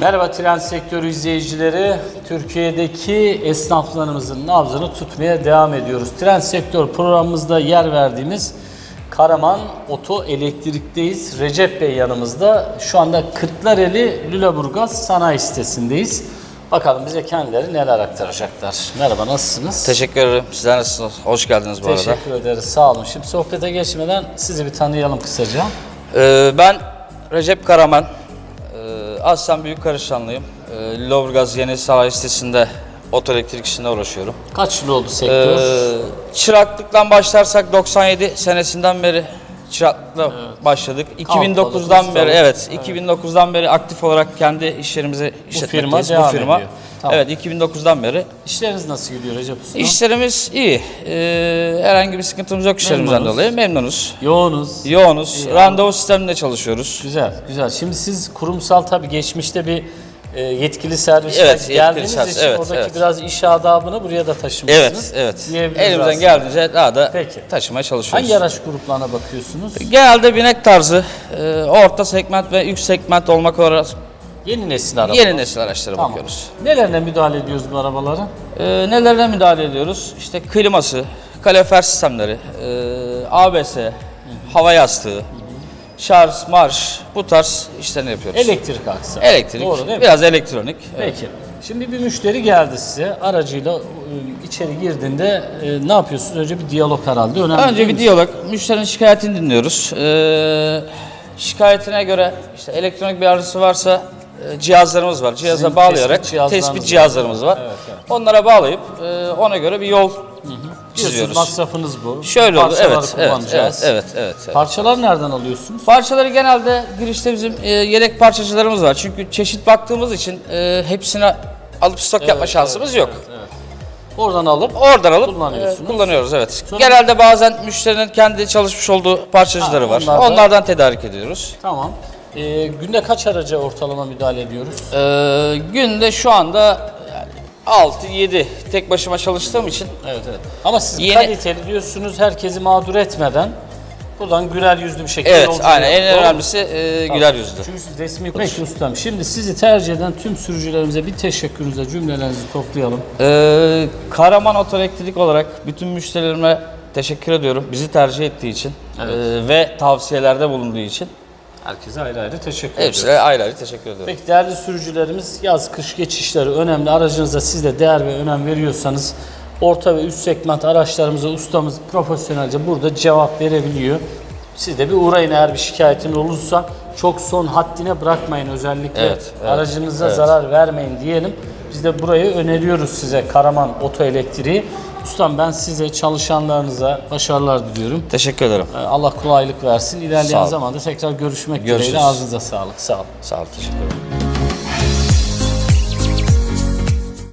Merhaba tren sektörü izleyicileri. Türkiye'deki esnaflarımızın nabzını tutmaya devam ediyoruz. Tren sektör programımızda yer verdiğimiz Karaman Oto Elektrik'teyiz. Recep Bey yanımızda. Şu anda Kırklareli Lüleburgaz sanayi sitesindeyiz. Bakalım bize kendileri neler aktaracaklar. Merhaba nasılsınız? Teşekkür ederim. Sizler nasılsınız? Hoş geldiniz bu arada. Teşekkür ederiz. Sağ olun. Şimdi sohbete geçmeden sizi bir tanıyalım kısaca. Ee, ben Recep Karaman. Aslen Büyük Karışanlıyım. Ee, Lüleburgaz Yeni Sanayi Sitesi'nde otoelektrik işinde uğraşıyorum. Kaç yıl oldu sektör? Ee, çıraklıktan başlarsak 97 senesinden beri çıraklıkla başladık. 2009'dan ustalık. beri evet, 2009'dan beri aktif olarak kendi iş yerimizi işletmekteyiz. firma devam ediyor. Tamam. Evet, 2009'dan beri İşleriniz nasıl gidiyor Recep Usta? İşlerimiz iyi. Ee, herhangi bir sıkıntımız yok işlerimizden Memnunuz. dolayı. Memnunuz. Yoğunuz. Yoğunuz. Randevu sisteminde çalışıyoruz. Güzel, güzel. Şimdi siz kurumsal tabii geçmişte bir yetkili serviste Evet, yetkili geldiğiniz servis, için evet, oradaki evet. biraz iş adabını buraya da taşımışsınız. Evet, evet. Elimizden geldiğince daha da Peki. taşımaya çalışıyoruz. Hangi araç gruplarına bakıyorsunuz? Genelde binek tarzı, e, orta segment ve üst segment olmak üzere Yeni nesil araba. yeni nesil araçlara Tamam. bakıyoruz. Nelerine müdahale ediyoruz bu arabaların? E, nelerine müdahale ediyoruz? İşte kliması, kalorifer sistemleri, e, ABS, hava yastığı, şarj, marş bu tarz işlerini yapıyoruz. Elektrik aksı. Elektrik, Doğru değil mi? biraz elektronik. Evet. Peki. Şimdi bir müşteri geldi size aracıyla e, içeri girdiğinde e, ne yapıyorsunuz? Önce bir diyalog herhalde önemli Önce bir diyalog, müşterinin şikayetini dinliyoruz. Ee, şikayetine göre işte elektronik bir arızası varsa e, cihazlarımız var. Cihaza Sizin bağlayarak tespit cihazlarınız tespit var. cihazlarımız var. Evet, evet. Onlara bağlayıp e, ona göre bir yol Biliyorsunuz çiziyoruz. masrafınız bu. Şöyle oldu. Evet, evet, evet, evet, evet, evet. Parçaları nereden alıyorsunuz? Parçaları genelde girişte bizim e, yedek parçacılarımız var. Çünkü çeşit baktığımız için e, hepsine alıp stok yapma şansımız yok. Oradan alıp Oradan alıp Kullanıyorsunuz. e, kullanıyoruz evet. Sonra- Genelde bazen müşterinin kendi çalışmış olduğu parçacıları Ha, var. onlar da- Onlardan tedarik ediyoruz. tamam. Ee, günde kaç araca ortalama müdahale ediyoruz? Ee, günde şu anda 6-7 tek başıma çalıştığım için Evet evet. Ama siz Yeni- kaliteli diyorsunuz herkesi mağdur etmeden buradan güler yüzlü bir şekilde evet aynen en. Doğru önemlisi e, güler yüzlü. Çünkü siz resmi Peki ustam. Şimdi sizi tercih eden tüm sürücülerimize bir teşekkürünüze cümlelerinizi toplayalım. Ee, Karaman Otoelektrik olarak bütün müşterilerime teşekkür ediyorum bizi tercih ettiği için ee, ve tavsiyelerde bulunduğu için. Herkese ayrı ayrı teşekkür ediyoruz. Hepsine ayrı ayrı teşekkür ediyorum. Peki değerli sürücülerimiz yaz kış geçişleri önemli. Aracınıza siz de değer ve önem veriyorsanız orta ve üst segment araçlarımıza ustamız profesyonelce burada cevap verebiliyor. Siz de bir uğrayın eğer bir şikayetin olursa çok son haddine bırakmayın özellikle Evet, evet, aracınıza evet. zarar vermeyin diyelim. Biz de burayı öneriyoruz size Karaman Oto Elektriği. Ustam ben size çalışanlarınıza başarılar diliyorum. Teşekkür ederim. Ee, Allah kolaylık versin. İlerleyen zamanda tekrar görüşmek Görüşürüz. dileğiyle ağzınıza sağlık. Sağ olun. Sağ ol teşekkür ederim.